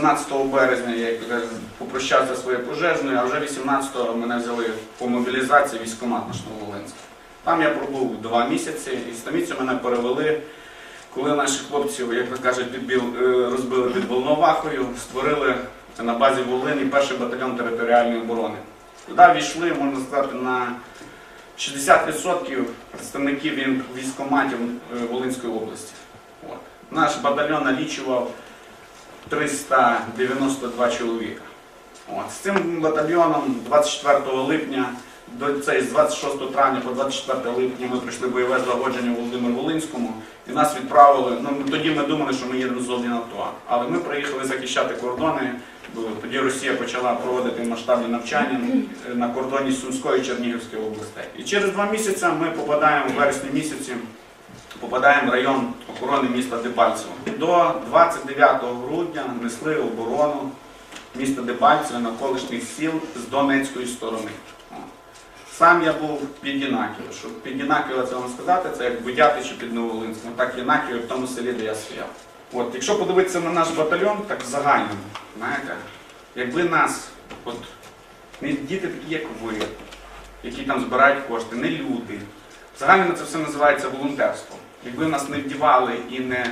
17 березня я попрощався своєю пожежною, а вже 18-го мене взяли по мобілізації військкомат наш Нововолинськ. Там я пробув два місяці, і стаміцю мене перевели, коли наші хлопці, як ви кажуть, підбіл, е, розбили під Волновахою, створили на базі Волині перший батальйон територіальної оборони. Туди війшли, можна сказати, на 60% представників військкоматів е, Волинської області. Наш батальйон налічував 392 чоловіка. От. З цим батальйоном 24 липня, цей, з 26 травня по 24 липня ми прийшли бойове злагодження у Володимир Волинському і нас відправили. Ну, тоді ми думали, що ми їдемо з зони АТО. Але ми приїхали захищати кордони, бо тоді Росія почала проводити масштабні навчання на кордоні Сумської і Чернігівської областей. І через два місяці ми попадаємо в вересні місяці попадаємо в район охорони міста Дебальцево. До 29 грудня несли оборону міста Дебальцево навколишніх сіл з Донецької сторони. Сам я був під Єнаківо. Щоб під Єнаківо це вам сказати, це як Будяти чи під Новолинськом. Так Єнаківо в тому селі, де я стояв. От, якщо подивитися на наш батальйон, так в загальному, знаєте, якби нас, от, не діти такі, як ви, які там збирають кошти, не люди. Загально це все називається волонтерство. Якби нас не вдівали і не,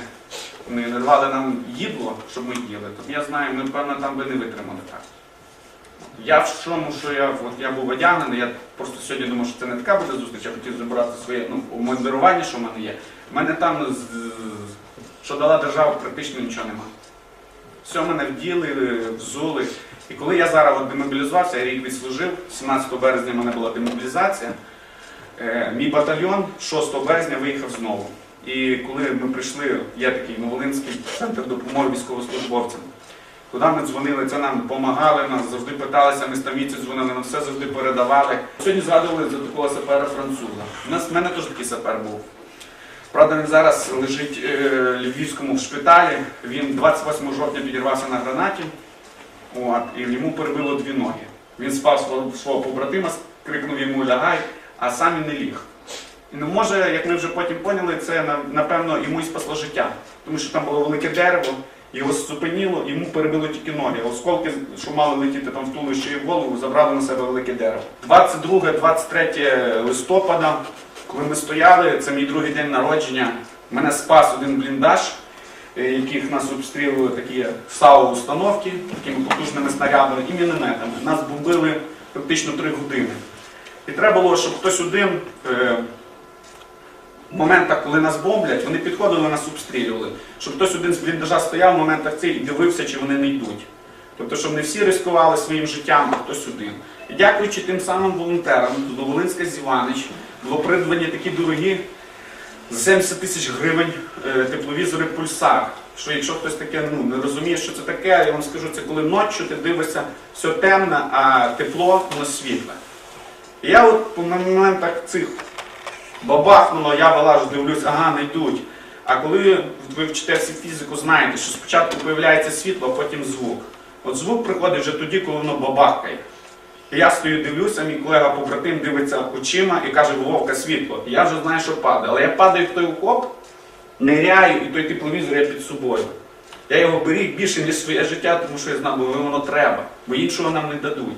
не, не давали нам їдло, щоб ми їли, то я знаю, ми, певно, там би не витримали так. Я в чому, що я, от я був одягнений, я просто сьогодні думав, що це не така буде зустріч, я хотів забрати своє ну, обмундирування, що в мене є. У мене там, що дала держава, практично нічого немає. Все мене вділи, взули. І коли я зараз от демобілізувався, я рік відслужив, 17 березня в мене була демобілізація. Е, Мій батальйон 6 березня виїхав знову. І коли ми прийшли, є такий Новолинський центр допомоги військовослужбовцям. Куди ми дзвонили, це нам допомагали, нас завжди питалися, ми стаміці дзвонили, нам все завжди передавали. Сьогодні згадували за такого сапера француза. У нас в мене теж такий сапер був. Правда, він зараз лежить е, в Львівському в шпиталі. Він 28 жовтня підірвався на гранаті, от, і йому перебило дві ноги. Він спав свого, свого побратима, крикнув йому лягай, а сам він не ліг. І не може, як ми вже потім поняли, це напевно йому і спасло життя. Тому що там було велике дерево, його зупинило, йому перебило тільки ноги. Осколки, що мали летіти там в туловище і в голову, забрали на себе велике дерево. 22-23 листопада, коли ми стояли, це мій другий день народження, мене спас один бліндаж, е, яких нас обстрілювали такі САУ установки, такими потужними снарядами і мінометами. Нас бомбили практично 3 години. І треба було, щоб хтось один е, в моментах, коли нас бомблять, вони підходили, нас обстрілювали. Щоб хтось один з бліндажа стояв в моментах цих і дивився, чи вони не йдуть. Тобто, щоб не всі ризикували своїм життям, а хтось один. І дякуючи тим самим волонтерам, до Волинська Зіванич, було придбані такі дорогі за 70 тисяч гривень е, тепловізори пульсар. Що якщо хтось таке ну, не розуміє, що це таке, я вам скажу, це коли ночі ти дивишся, все темне, а тепло воно світле. Я от по моментах цих бабахнуло, я вилажу, дивлюсь, ага, не йдуть. А коли ви вчите всі фізику, знаєте, що спочатку з'являється світло, а потім звук. От звук приходить вже тоді, коли воно бабахкає. Я стою, дивлюся, мій колега побратим дивиться очима і каже, Вовка, світло. Я вже знаю, що падає. Але я падаю в той окоп, ниряю, і той тепловізор я під собою. Я його беріг більше, ніж своє життя, тому що я знав, бо воно треба, бо іншого нам не дадуть.